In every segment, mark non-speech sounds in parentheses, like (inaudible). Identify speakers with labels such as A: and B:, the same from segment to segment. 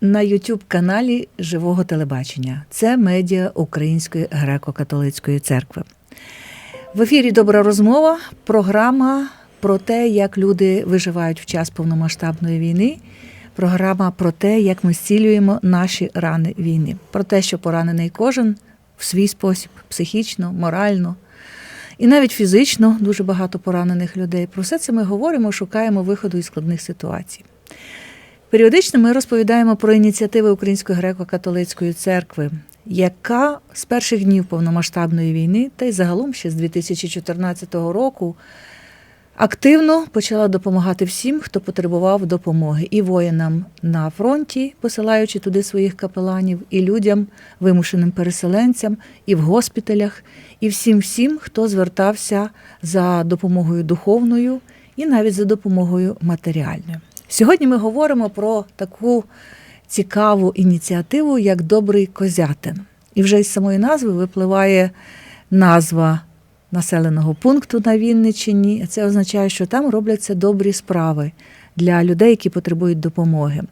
A: на youtube каналі Живого телебачення. Це медіа Української греко-католицької церкви. В ефірі Добра розмова, програма про те, як люди виживають в час повномасштабної війни. Програма про те, як ми зцілюємо наші рани війни, про те, що поранений кожен в свій спосіб, психічно, морально і навіть фізично дуже багато поранених людей. Про все це ми говоримо, шукаємо виходу із складних ситуацій. Періодично ми розповідаємо про ініціативи Української греко-католицької церкви, яка з перших днів повномасштабної війни, та й загалом ще з 2014 року, активно почала допомагати всім, хто потребував допомоги, і воїнам на фронті, посилаючи туди своїх капеланів, і людям, вимушеним переселенцям, і в госпіталях, і всім всім, хто звертався за допомогою духовною і навіть за допомогою матеріальною. Сьогодні ми говоримо про таку цікаву ініціативу, як Добрий Козятин. І вже із самої назви випливає назва населеного пункту на Вінниччині. Це означає, що там робляться добрі справи для людей, які потребують допомоги.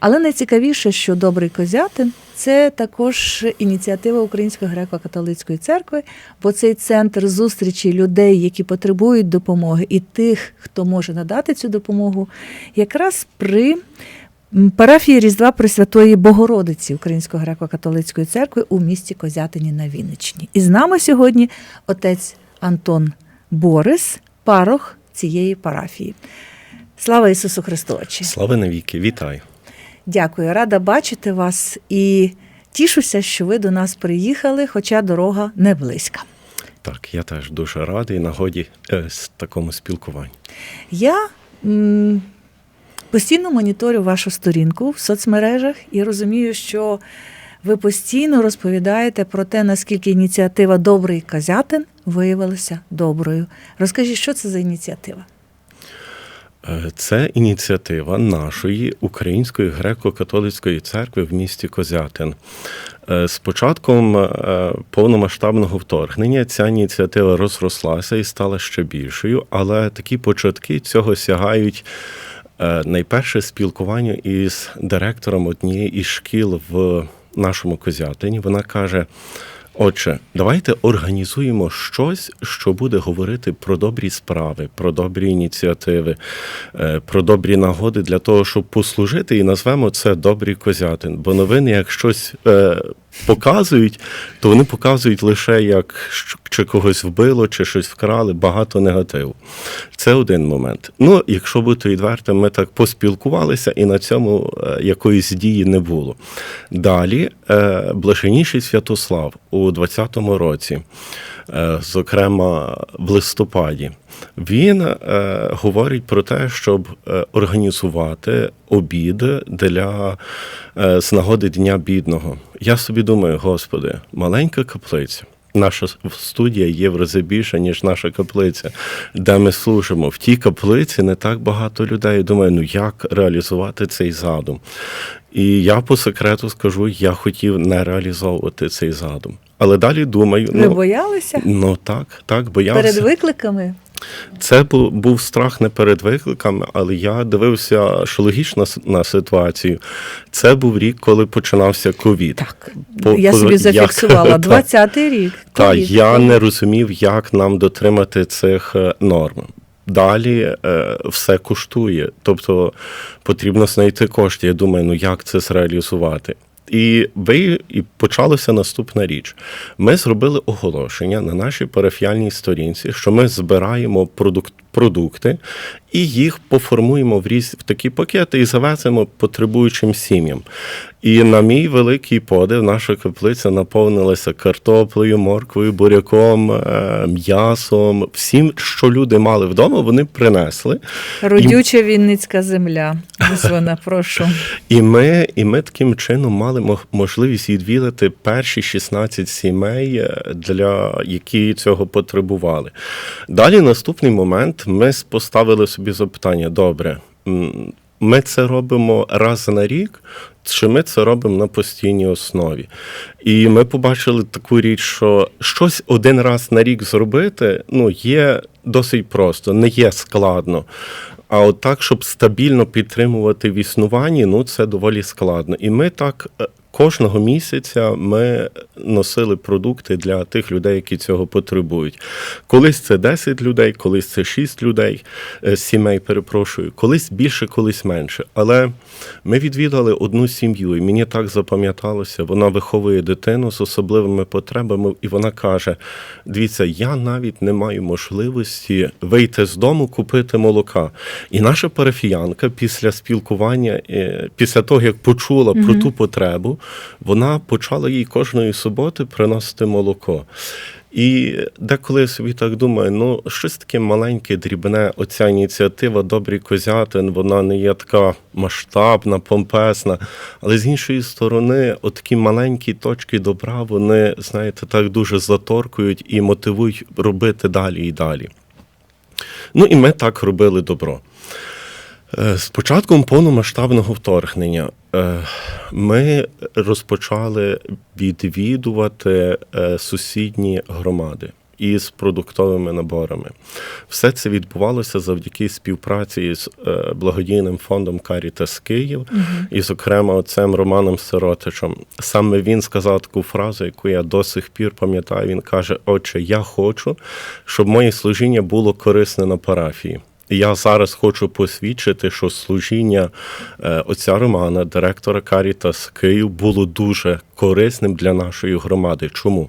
A: Але найцікавіше, що добрий козятин це також ініціатива Української греко-католицької церкви, бо цей центр зустрічі людей, які потребують допомоги, і тих, хто може надати цю допомогу, якраз при парафії Різдва Пресвятої Богородиці Української греко-католицької церкви у місті Козятині на Вінниччині. І з нами сьогодні отець Антон Борис, парох цієї парафії. Слава Ісусу Христу! Отче!
B: Слава навіки, вітаю.
A: Дякую, рада бачити вас і тішуся, що ви до нас приїхали, хоча дорога не близька.
B: Так, я теж дуже радий нагоді е, з такому спілкуванні.
A: Я м, постійно моніторю вашу сторінку в соцмережах і розумію, що ви постійно розповідаєте про те, наскільки ініціатива Добрий Казятин виявилася доброю. Розкажіть, що це за ініціатива?
B: Е, Це ініціатива нашої Української греко-католицької церкви в місті Козятин. Е, З початком е, повномасштабного вторгнення ця ініціатива розрослася і стала ще більшою, але такі початки цього сягають найперше спілкування із директором однієї із шкіл в нашому Козятині. Вона каже. Отже, давайте організуємо щось, що буде говорити про добрі справи, про добрі ініціативи, е, про добрі нагоди для того, щоб послужити, і назвемо це добрі козятин. Бо новини, як щось е, показують, то вони показують лише як чи когось вбило, чи щось вкрали, багато негативу. Це один момент. Ну, якщо бути відвертим, ми так поспілкувалися, і на цьому е, якоїсь дії не було. Далі, е, блаженніший Святослав у 20-му році, зокрема в листопаді, він е, говорить про те, щоб е, організувати обід для е, з нагоди Дня бідного. Я собі думаю, господи, маленька каплиця. Наша студія є в рази більша, ніж наша каплиця, де ми служимо. В тій каплиці не так багато людей. Думаю, ну як реалізувати цей задум? І я по секрету скажу, я хотів не реалізовувати цей задум. Але далі думаю,
A: Ви
B: ну,
A: боялися
B: ну так, так, боявся.
A: перед викликами?
B: Це бу- був страх не перед викликами, але я дивився, що логічно на ситуацію. Це був рік, коли починався ковід.
A: Так,
B: По-
A: я собі
B: як-
A: зафіксувала. (laughs)
B: Так.
A: 20-й рік.
B: Та я не розумів, як нам дотримати цих е, норм. Далі е, все коштує, тобто потрібно знайти кошти. Я думаю, ну як це зреалізувати? І ви і почалася наступна річ. Ми зробили оголошення на нашій парафіальній сторінці, що ми збираємо продукт, продукти і їх поформуємо в різ в такі пакети і завеземо потребуючим сім'ям. І на мій великий подив, наша каплиця наповнилася картоплею, морквою, буряком, е, м'ясом. Всім, що люди мали вдома, вони принесли.
A: Родюча Вінницька земля. Ось вона, прошу.
B: І ми, і ми таким чином мали можливість відвідати перші 16 сімей, е, для які цього потребували. Далі наступний момент ми поставили собі запитання: добре. Ми це робимо раз на рік, чи ми це робимо на постійній основі? І ми побачили таку річ, що щось один раз на рік зробити ну, є досить просто, не є складно. А от так, щоб стабільно підтримувати в існуванні, ну це доволі складно. І ми так е, кожного місяця ми носили продукти для тих людей, які цього потребують. Колись це 10 людей, колись це 6 людей, е, сімей, перепрошую, колись більше, колись менше. Але ми відвідали одну сім'ю, і мені так запам'яталося, вона виховує дитину з особливими потребами, і вона каже: дивіться, я навіть не маю можливості вийти з дому, купити молока. І наша парафіянка після спілкування, е, після того, як почула про ту потребу, вона почала їй кожної суботи приносити молоко. І деколи я собі так думаю, ну щось таке маленьке, дрібне, оця ініціатива Добрий Козятин, вона не є така масштабна, помпесна. Але з іншої сторони, отакі маленькі точки добра, вони, знаєте, так дуже заторкують і мотивують робити далі і далі. Ну і ми так робили добро. Е, З початком повномасштабного вторгнення е, ми розпочали відвідувати е, сусідні громади із продуктовими наборами. Все це відбувалося завдяки співпраці з благодійним фондом Caritas Київ і, зокрема, отцем Романом Сиротичем. Саме він сказав таку фразу, яку я до сих пір пам'ятаю. Він каже: Отче, я хочу, щоб моє служіння було корисне на парафії. Я зараз хочу посвідчити, що служіння е, отця Романа, директора Карітас Київ, було дуже корисним для нашої громади. Чому?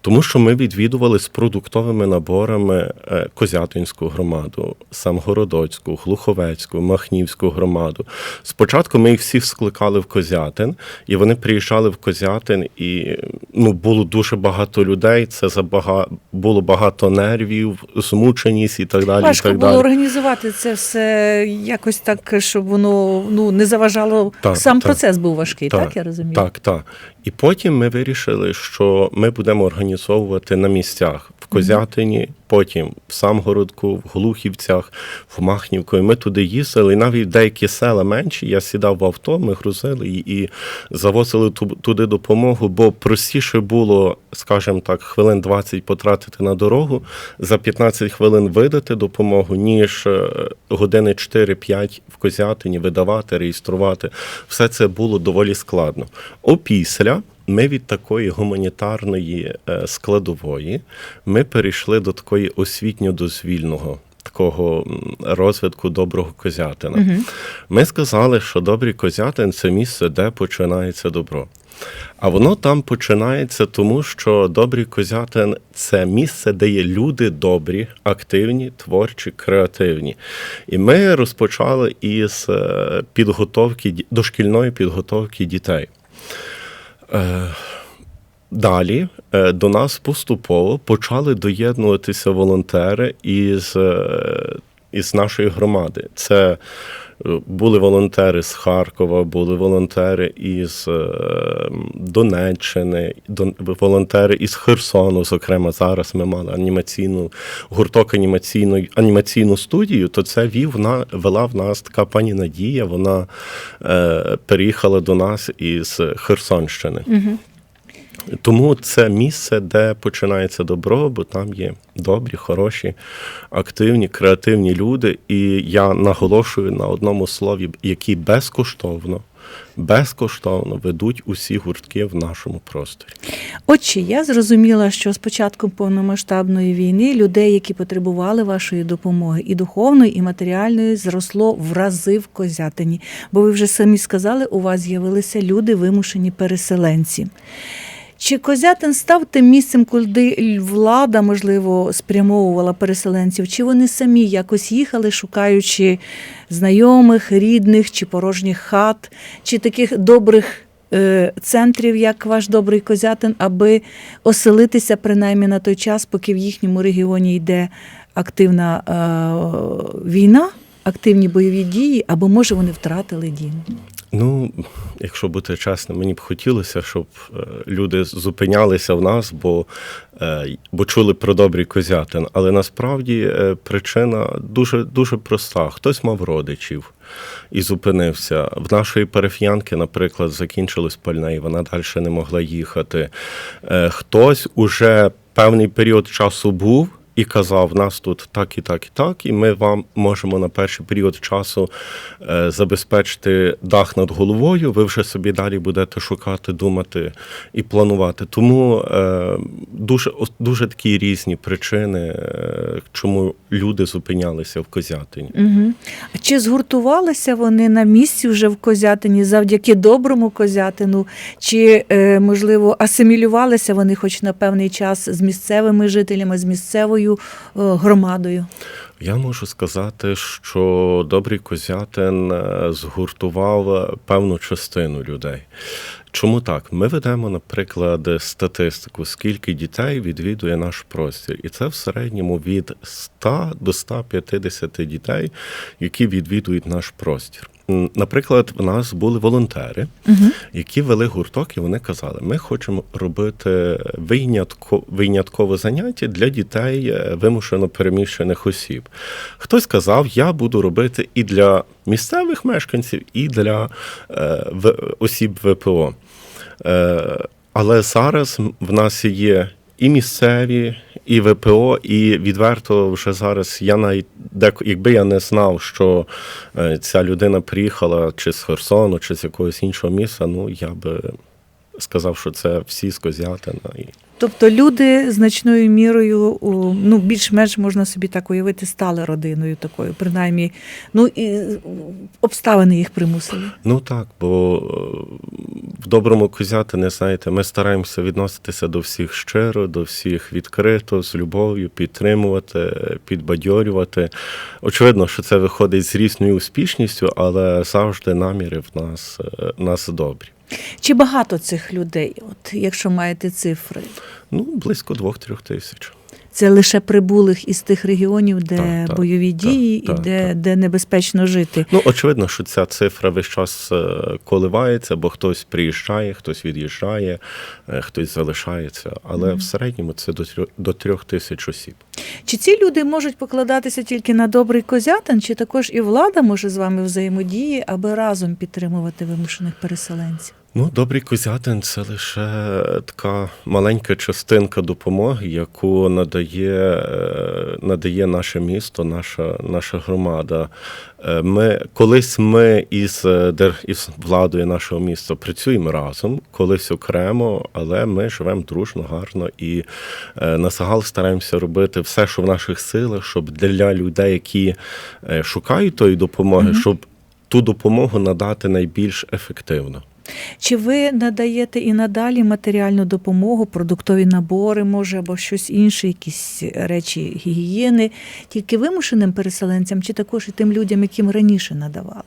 B: Тому що ми відвідували з продуктовими наборами е, Козятинську громаду, Самгородоцьку, Глуховецьку, Махнівську громаду. Спочатку ми їх всіх скликали в Козятин, і вони приїжджали в Козятин, і ну, було дуже багато людей. Це забага... було багато нервів, змученість і так далі. і так
A: було
B: далі.
A: Організувати це все якось так, щоб воно ну не заважало.
B: Так,
A: Сам
B: так.
A: процес був важкий, так, я розумію?
B: Так, так. І потім ми вирішили, що ми будемо організовувати на місцях Козятині, потім в Самгородку, в Глухівцях, в Махнівку. І ми туди їздили. І навіть деякі села менші. Я сідав в авто, ми грузили і, і завозили ту- туди допомогу, бо простіше було, скажімо так, хвилин 20 потратити на дорогу, за 15 хвилин видати допомогу, ніж е, години 4-5 в Козятині видавати, реєструвати. Все це було доволі складно. Опісля ми від такої гуманітарної е, складової ми перейшли до такої освітньо-дозвільного. Такого розвитку доброго козятина. Ми сказали, що добрий козятин це місце, де починається добро. А воно там починається, тому що добрий козятин це місце, де є люди добрі, активні, творчі, креативні. І ми розпочали із е, підготовки дошкільної підготовки дітей. Е, Далі е, до нас поступово почали доєднуватися волонтери із, е, із нашої громади. Це були волонтери з Харкова, були волонтери із е, Донеччини, дон- волонтери із Херсону. Зокрема, зараз ми мали анімаційну гурток анімаційну, анімаційну студію. То це вів на вела в нас така пані Надія. Вона е, переїхала до нас із Херсонщини. Тому це місце, де починається добро, бо там є добрі, хороші, активні, креативні люди. І я наголошую на одному слові, які безкоштовно, безкоштовно ведуть усі гуртки в нашому просторі.
A: Отже, я зрозуміла, що з початком повномасштабної війни людей, які потребували вашої допомоги, і духовної, і матеріальної, зросло в рази в Козятині. Бо ви вже самі сказали, у вас з'явилися люди, вимушені переселенці. Чи Козятин став тим місцем, куди влада, можливо, спрямовувала переселенців? Чи вони самі якось їхали, шукаючи знайомих, рідних чи порожніх хат, чи таких добрих е, центрів, як ваш добрий Козятин, аби оселитися принаймні на той час, поки в їхньому регіоні йде активна е, війна, активні бойові дії, або може вони втратили дім?
B: Ну, якщо бути чесним, мені б хотілося, щоб е, люди зупинялися в нас, бо, е, бо чули про добрий козятин. Але насправді е, причина дуже, дуже проста. Хтось мав родичів і зупинився. В нашої парафіянки, наприклад, закінчилось пальне, і вона далі не могла їхати. Хтось уже певний період часу був. І казав: нас тут так і так і так, і ми вам можемо на перший період часу е, забезпечити дах над головою. Ви вже собі далі будете шукати, думати і планувати. Тому е, дуже дуже такі різні причини, е, чому люди зупинялися в Козятині.
A: Угу. А чи згуртувалися вони на місці вже в Козятині завдяки доброму Козятину? Чи, е, можливо, асимілювалися вони хоч на певний час з місцевими жителями, з місцевою е, громадою?
B: Я можу сказати, що добрий Козятин е, згуртував певну частину людей. Чому так? Ми ведемо, наприклад, статистику, скільки дітей відвідує наш простір, і це в середньому від 100 до 150 дітей, які відвідують наш простір. Наприклад, в нас були волонтери, які вели гурток, і вони казали: ми хочемо робити винятко, виняткове заняття для дітей е, вимушено переміщених осіб. Хтось сказав, я буду робити і для місцевих мешканців, і для е, осіб ВПО. Е, але зараз в нас є і місцеві, і ВПО, і відверто вже зараз я навіть якби я не знав, що е, ця людина приїхала чи з Херсону, чи з якогось іншого міста, ну я би сказав, що це всі з Козятина.
A: Тобто люди значною мірою, ну, більш-менш можна собі так уявити, стали родиною такою, принаймні, ну і обставини їх примусили.
B: Ну так, бо е, в доброму Козятині, знаєте, ми стараємося відноситися до всіх щиро, до всіх відкрито, з любов'ю, підтримувати, підбадьорювати. Очевидно, що це виходить з різною успішністю, але завжди наміри в нас, е, нас добрі.
A: Чи багато цих людей, от якщо маєте цифри?
B: Ну, близько двох-трьох тисяч.
A: Це лише прибулих із тих регіонів, де
B: Так, так,
A: бойові дії
B: так,
A: і де,
B: так.
A: де небезпечно жити.
B: Ну, очевидно, що ця цифра весь час е, коливається, бо хтось приїжджає, хтось від'їжджає, е, хтось залишається. Але в середньому це до трьох- до трьох тисяч осіб.
A: Чи ці люди можуть покладатися тільки на добрий козятин, чи також і влада може з вами взаємодії, аби разом підтримувати вимушених переселенців?
B: Ну, добрий козятин це лише така маленька частинка допомоги, яку надає, е, надає наше місто, наша, наша громада. Е, Ми колись ми із, е, із владою нашого міста працюємо разом, колись окремо, але ми живемо дружно, гарно і е, на загал стараємося робити все, що в наших силах, щоб для людей, які е, шукають тої допомоги, щоб ту допомогу надати найбільш ефективно.
A: Чи ви надаєте і надалі матеріальну допомогу, продуктові набори, може, або щось інше, якісь речі гігієни, тільки вимушеним переселенцям, чи також і тим людям, яким раніше надавали?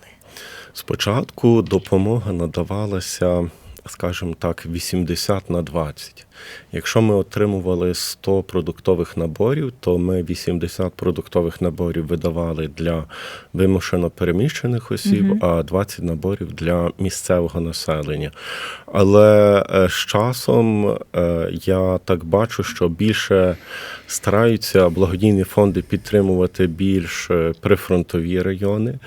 B: Спочатку допомога надавалася, скажімо так, 80 на 20. Якщо ми отримували 100 продуктових наборів, то ми 80 продуктових наборів видавали для вимушено переміщених осіб, а 20 наборів для місцевого населення. Але е, з часом е, я так бачу, що більше стараються благодійні фонди підтримувати більш е, прифронтові райони.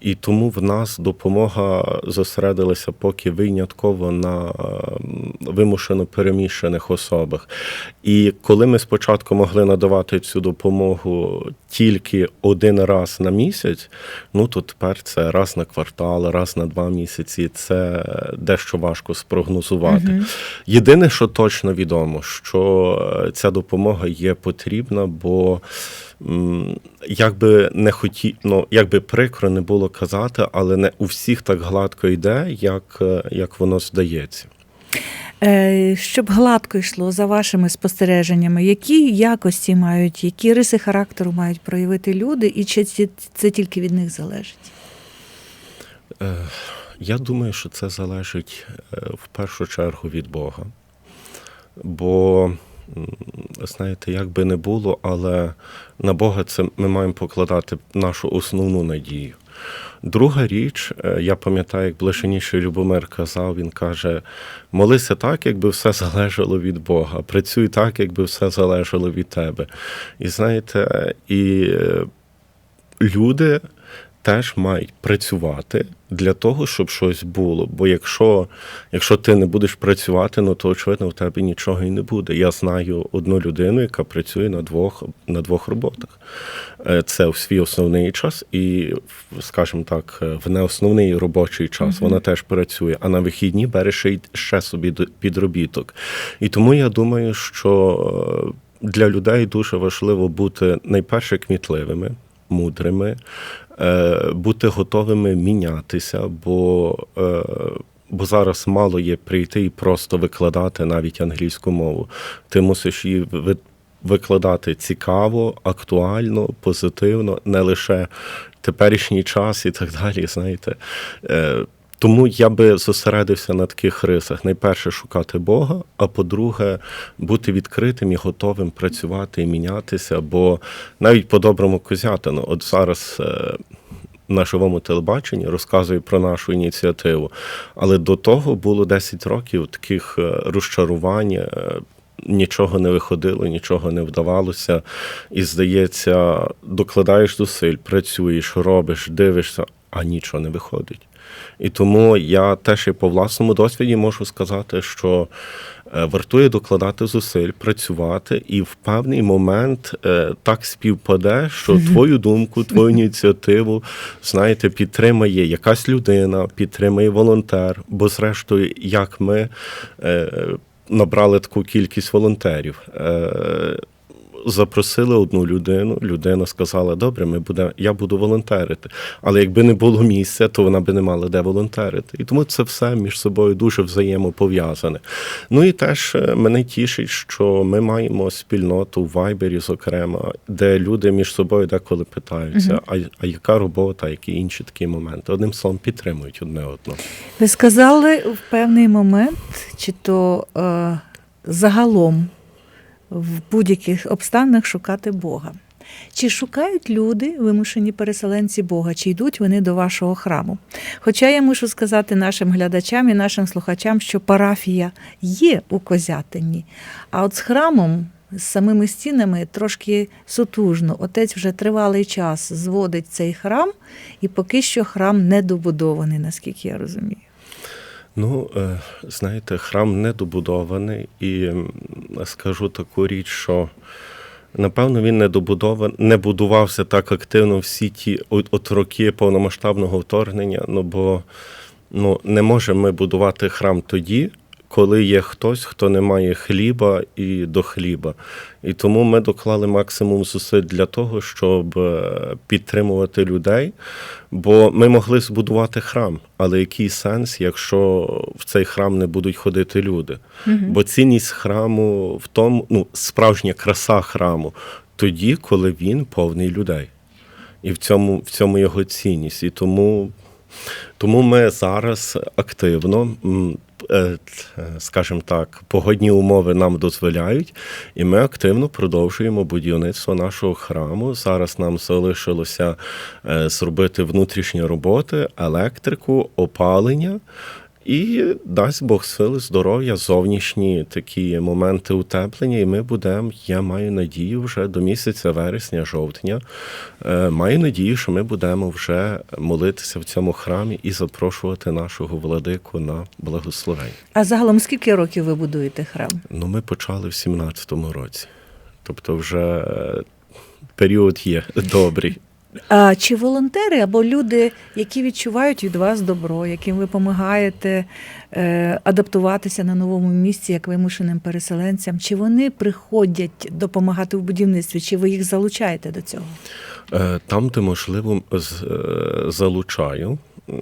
B: І тому в нас допомога зосередилася поки винятково на ем, вимушено переміщених особах. І коли ми спочатку могли надавати цю допомогу тільки один раз на місяць, ну то тепер це раз на квартал, раз на два місяці. Це дещо важко спрогнозувати. Єдине, що точно відомо, що е, ця допомога є потрібна, бо як би не хоті, ну, як би прикро не було казати, але не у всіх так гладко йде, як, е, як воно здається.
A: Е, Щоб гладко йшло за вашими спостереженнями, які якості мають, які риси характеру мають проявити люди, і чи це тільки від них залежить?
B: Е, Я думаю, що це залежить в першу чергу від Бога. Бо, знаєте, як би не було, але на Бога це ми маємо покладати нашу основну надію. Друга річ, е, я пам'ятаю, як блаженніший Любомир казав, він каже: молися так, якби все залежало від Бога, працюй так, якби все залежало від тебе. І знаєте, і е, люди теж мають працювати для того, щоб щось було. Бо якщо, якщо ти не будеш працювати, ну то очевидно в тебе нічого і не буде. Я знаю одну людину, яка працює на двох, на двох роботах. Е, Це в свій основний час, і, скажімо так, е, в неосновний робочий час вона теж працює, а на вихідні бере ще, ще собі підробіток. І тому я думаю, що е, для людей дуже важливо бути найперше кмітливими, мудрими, бути готовими мінятися, бо. е, Бо зараз мало є прийти і просто викладати навіть англійську мову. Ти мусиш її викладати цікаво, актуально, позитивно, не лише теперішній час і так далі. Знаєте. Тому я би зосередився на таких рисах. Найперше шукати Бога, а по-друге, бути відкритим і готовим працювати і мінятися. Бо навіть по-доброму козятину, от зараз. е, На живому телебаченні розказую про нашу ініціативу. Але до того було 10 років таких е, розчарувань, е, нічого не виходило, нічого не вдавалося. І здається, докладаєш зусиль, працюєш, робиш, дивишся, а нічого не виходить. І тому я теж і по власному досвіді можу сказати, що е, вартує докладати зусиль, працювати, і в певний момент е, так співпаде, що твою думку, твою ініціативу, знаєте, підтримає якась людина, підтримає волонтер. Бо, зрештою, як ми е, набрали таку кількість волонтерів. Запросили одну людину, людина сказала: добре, ми буде, я буду волонтерити. Але якби не було місця, то вона би не мала де волонтерити. І тому це все між собою дуже взаємопов'язане. Ну і теж е, мене тішить, що ми маємо спільноту в Вайбері, зокрема, де люди між собою деколи питаються, а, а яка робота, які інші такі моменти. Одним словом, підтримують одне одного.
A: Ви сказали в певний момент, чи то е, загалом в будь-яких обставинах шукати Бога. Чи шукають люди, вимушені переселенці Бога, чи йдуть вони до вашого храму? Хоча я мушу сказати нашим глядачам і нашим слухачам, що парафія є у Козятині, а от з храмом, з самими стінами трошки сутужно. Отець вже тривалий час зводить цей храм, і поки що храм не добудований, наскільки я розумію.
B: Ну, е, знаєте, храм недобудований, і скажу таку річ, що напевно він не добудований, не будувався так активно всі ті от роки повномасштабного вторгнення. Ну бо ну, не можемо ми будувати храм тоді, коли є хтось, хто не має хліба і до хліба. І тому ми доклали максимум зусиль для того, щоб е, підтримувати людей. Бо ми могли збудувати храм, але який сенс, якщо в цей храм не будуть ходити люди? Бо цінність храму в тому, ну, справжня краса храму тоді, коли він повний людей. І в цьому, в цьому його цінність. І тому, тому ми зараз активно, скажімо так, погодні умови нам дозволяють, і ми активно продовжуємо будівництво нашого храму. Зараз нам залишилося е, зробити внутрішні роботи, електрику, опалення. І дасть Бог сили, здоров'я, зовнішні такі моменти утеплення, і ми будемо, я маю надію, вже до місяця вересня, жовтня. е, Маю надію, що ми будемо вже молитися в цьому храмі і запрошувати нашого владику на благословення.
A: А загалом скільки років ви будуєте храм?
B: Ну, ми почали в 17-му році. Тобто, вже е, період є добрий.
A: А чи волонтери або люди, які відчувають від вас добро, яким ви допомагаєте е, адаптуватися на новому місці як вимушеним переселенцям, чи вони приходять допомагати в будівництві, чи ви їх залучаєте до цього?
B: Е, Там, де можливо, е, залучаю.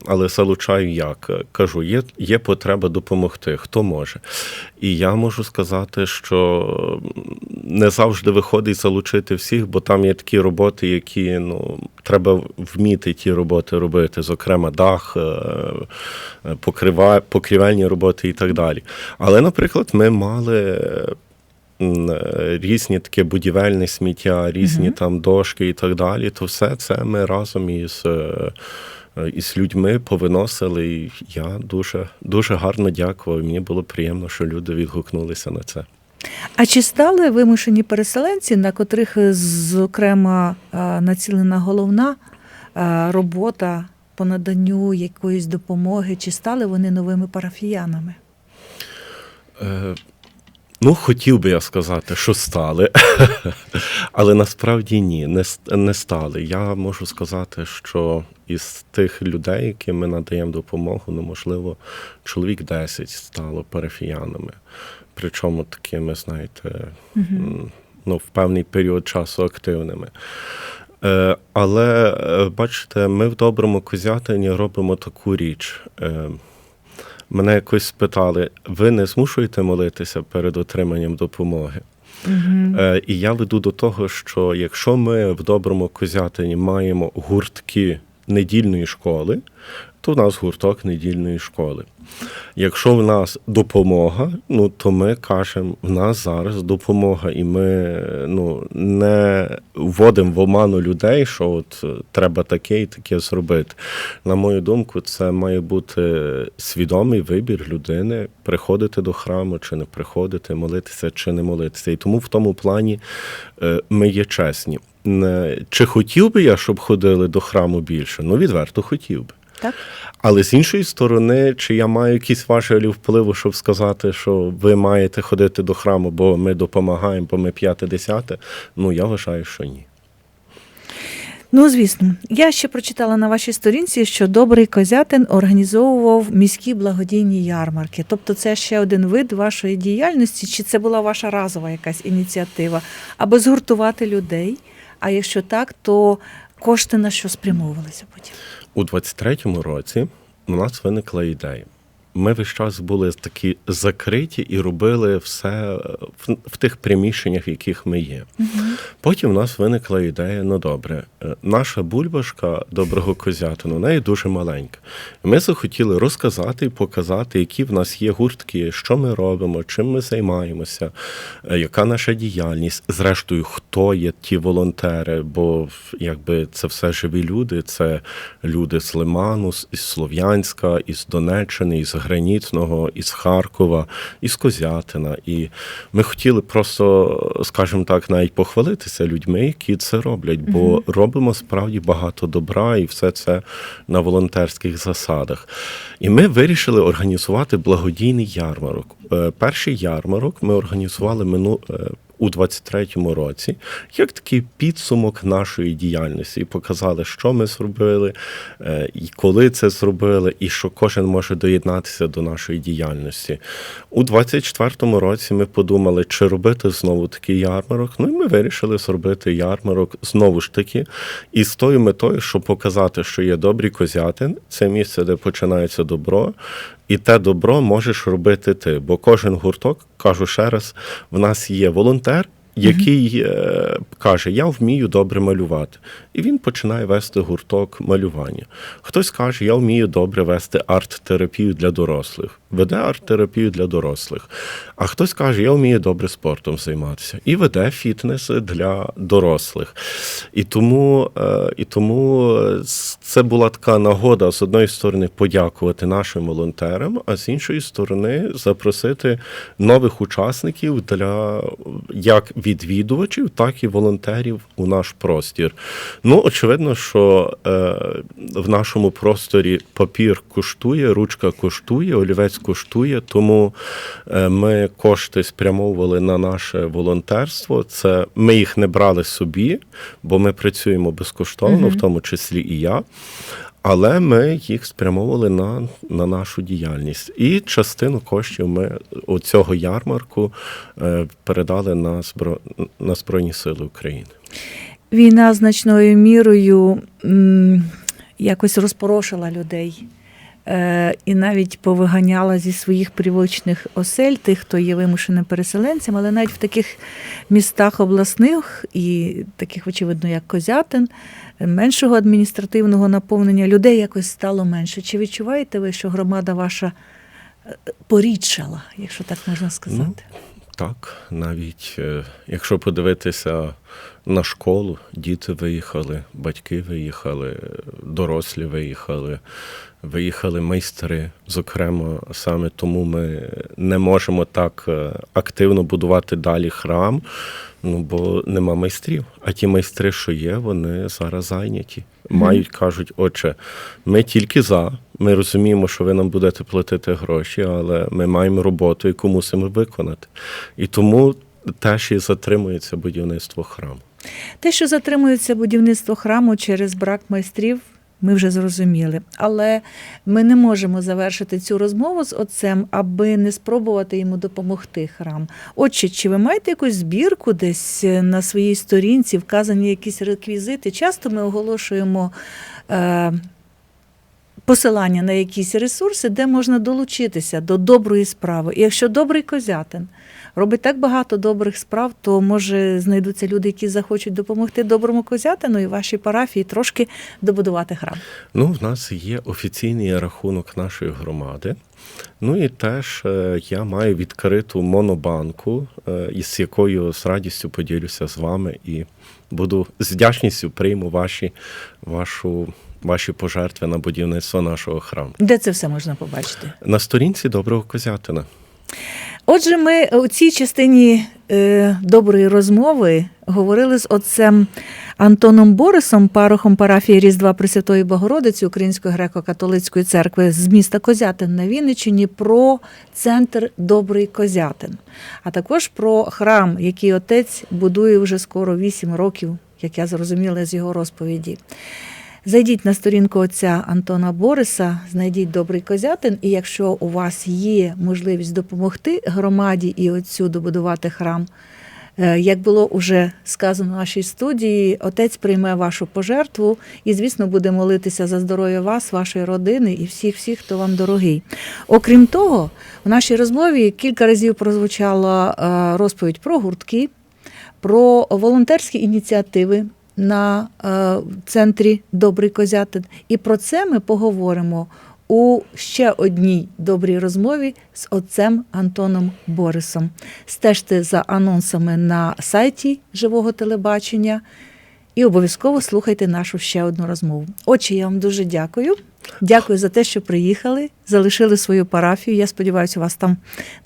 B: Але залучаю як? Кажу, є, є потреба допомогти, хто може. І я можу сказати, що не завжди виходить залучити всіх, бо там є такі роботи, які ну, треба вміти ті роботи робити, зокрема, дах, е, покрива, покрівельні роботи і так далі. Але, наприклад, ми мали е, різні таке будівельне сміття, різні там дошки і так далі, то все це ми разом із. Е, Із людьми повиносили, і я дуже дуже гарно дякував. Мені було приємно, що люди відгукнулися на це.
A: А чи стали вимушені переселенці, на котрих, е, зокрема, е, націлена головна робота по наданню якоїсь допомоги, чи стали вони новими парафіянами?
B: Е, Ну, хотів би я сказати, що стали, (laughs) але насправді ні, не, не стали. Я можу сказати, що із тих людей, яким ми надаємо допомогу, ну, можливо, чоловік 10 стало парафіянами. Причому такими, знаєте, м, ну, в певний період часу активними. Е, Але е, бачите, ми в доброму козятині робимо таку річ. Е, Мене якось спитали: ви не змушуєте молитися перед отриманням допомоги? Е, І я веду до того, що якщо ми в доброму козятині маємо гуртки недільної школи, то в нас гурток недільної школи. Якщо в нас допомога, ну то ми кажемо, в нас зараз допомога, і ми ну, не вводимо в оману людей, що от е, треба таке і таке зробити. На мою думку, це має бути свідомий вибір людини приходити до храму чи не приходити, молитися чи не молитися. І тому в тому плані е, ми є чесні. Чи хотів би я, щоб ходили до храму більше? Ну, відверто хотів би.
A: Так?
B: Але з іншої сторони, чи я маю якісь важелі впливу, щоб сказати, що ви маєте ходити до храму, бо ми допомагаємо, бо ми п'яте десяте? Ну я вважаю, що ні.
A: Ну, звісно, я ще прочитала на вашій сторінці, що добрий козятин організовував міські благодійні ярмарки. Тобто, це ще один вид вашої діяльності, чи це була ваша разова якась ініціатива, аби згуртувати людей? А якщо так, то кошти на що спрямовувалися потім?
B: У 23-му році у нас виникла ідея. Ми весь час були такі закриті і робили все е, в, в тих приміщеннях, в яких ми є. Потім у нас виникла ідея: ну добре, е, наша бульбашка доброго козятину, у неї дуже маленька. Ми захотіли розказати і показати, які в нас є гуртки, що ми робимо, чим ми займаємося, е, яка наша діяльність. Зрештою, хто є ті волонтери, бо якби це все живі люди, це люди з Лиману, з із Слов'янська, із Донеччини, із Гранітного, із Харкова, із Козятина. І ми хотіли просто, скажімо так, навіть похвалитися людьми, які це роблять, бо робимо справді багато добра і все це на волонтерських засадах. І ми вирішили організувати благодійний ярмарок. Е, Перший ярмарок ми організували мину. У 23-му році, як такий підсумок нашої діяльності, і показали, що ми зробили, е, і коли це зробили, і що кожен може доєднатися до нашої діяльності. У 24-му році ми подумали, чи робити знову такий ярмарок. Ну і ми вирішили зробити ярмарок знову ж таки, і з тою метою, щоб показати, що є добрий козятин, це місце, де починається добро. І те добро можеш робити ти, бо кожен гурток, кажу ще раз, в нас є волонтер, який е, каже: Я вмію добре малювати. І він починає вести гурток малювання. Хтось каже, я вмію добре вести арт-терапію для дорослих, веде арт-терапію для дорослих. А хтось каже, я вмію добре спортом займатися і веде фітнес для дорослих. І тому, е, і тому е, це була така нагода з одної сторони подякувати нашим волонтерам, а з іншої сторони запросити нових учасників для як відвідувачів, так і волонтерів у наш простір. Ну, очевидно, що е, в нашому просторі папір коштує, ручка коштує, олівець коштує, тому е, ми кошти спрямовували на наше волонтерство. Це ми їх не брали собі, бо ми працюємо безкоштовно, в тому числі і я. Але ми їх спрямовували на, на нашу діяльність. І частину коштів ми у цього ярмарку е, передали на, збро... на Збройні Сили України.
A: Війна значною мірою якось розпорошила людей. Е, і навіть повиганяла зі своїх привичних осель тих, хто є вимушеним переселенцем, але навіть в таких містах обласних і таких, очевидно, як Козятин, меншого адміністративного наповнення людей якось стало менше. Чи відчуваєте ви, що громада ваша е, порідшала, якщо так можна сказати?
B: Так, навіть е, якщо подивитися на школу, діти виїхали, батьки виїхали, дорослі виїхали, виїхали майстри. Зокрема, саме тому ми не можемо так е, активно будувати далі храм. Ну, бо нема майстрів. А ті майстри, що є, вони зараз зайняті. Мають, кажуть, отче, ми тільки за. Ми розуміємо, що ви нам будете платити гроші, але ми маємо роботу, яку мусимо виконати. І тому теж і затримується будівництво храму.
A: Те, що затримується будівництво храму через брак майстрів, ми вже зрозуміли. Але ми не можемо завершити цю розмову з отцем, аби не спробувати йому допомогти храм. Отче, чи ви маєте якусь збірку десь е, на своїй сторінці, вказані якісь реквізити? Часто ми оголошуємо. Е- Посилання на якісь ресурси, де можна долучитися до доброї справи. І якщо добрий козятин робить так багато добрих справ, то може знайдуться люди, які захочуть допомогти доброму козятину і вашій парафії трошки добудувати храм.
B: Ну, в нас є офіційний рахунок нашої громади. Ну і теж е, я маю відкриту монобанку, е, із якою з радістю поділюся з вами і буду з вдячністю прийму ваші, вашу, ваші пожертви на будівництво нашого храму.
A: Де це все можна побачити?
B: На сторінці доброго козятина.
A: Отже, ми у цій частині е, доброї розмови говорили з отцем Антоном Борисом, парохом парафії Різдва Пресвятої Богородиці Української греко-католицької церкви з міста Козятин на Вінниччині про центр Добрий Козятин, а також про храм, який отець будує вже скоро 8 років, як я зрозуміла з його розповіді. Зайдіть на сторінку отця Антона Бориса, знайдіть добрий козятин, і якщо у вас є можливість допомогти громаді і отцю добудувати храм, е, як було уже сказано в нашій студії, отець прийме вашу пожертву і, звісно, буде молитися за здоров'я вас, вашої родини і всіх, всіх, хто вам дорогий. Окрім того, в нашій розмові кілька разів прозвучала е, розповідь про гуртки, про волонтерські ініціативи на е, центрі Добрий Козятин. І про це ми поговоримо у ще одній добрій розмові з отцем Антоном Борисом. Стежте за анонсами на сайті живого телебачення і обов'язково слухайте нашу ще одну розмову. Отже, я вам дуже дякую. Дякую за те, що приїхали, залишили свою парафію. Я сподіваюся, у вас там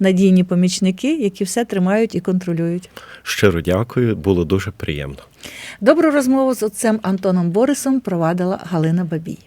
A: надійні помічники, які все тримають і контролюють.
B: Щиро дякую, було дуже приємно.
A: Добру розмову з отцем Антоном Борисом провадила Галина Бабій.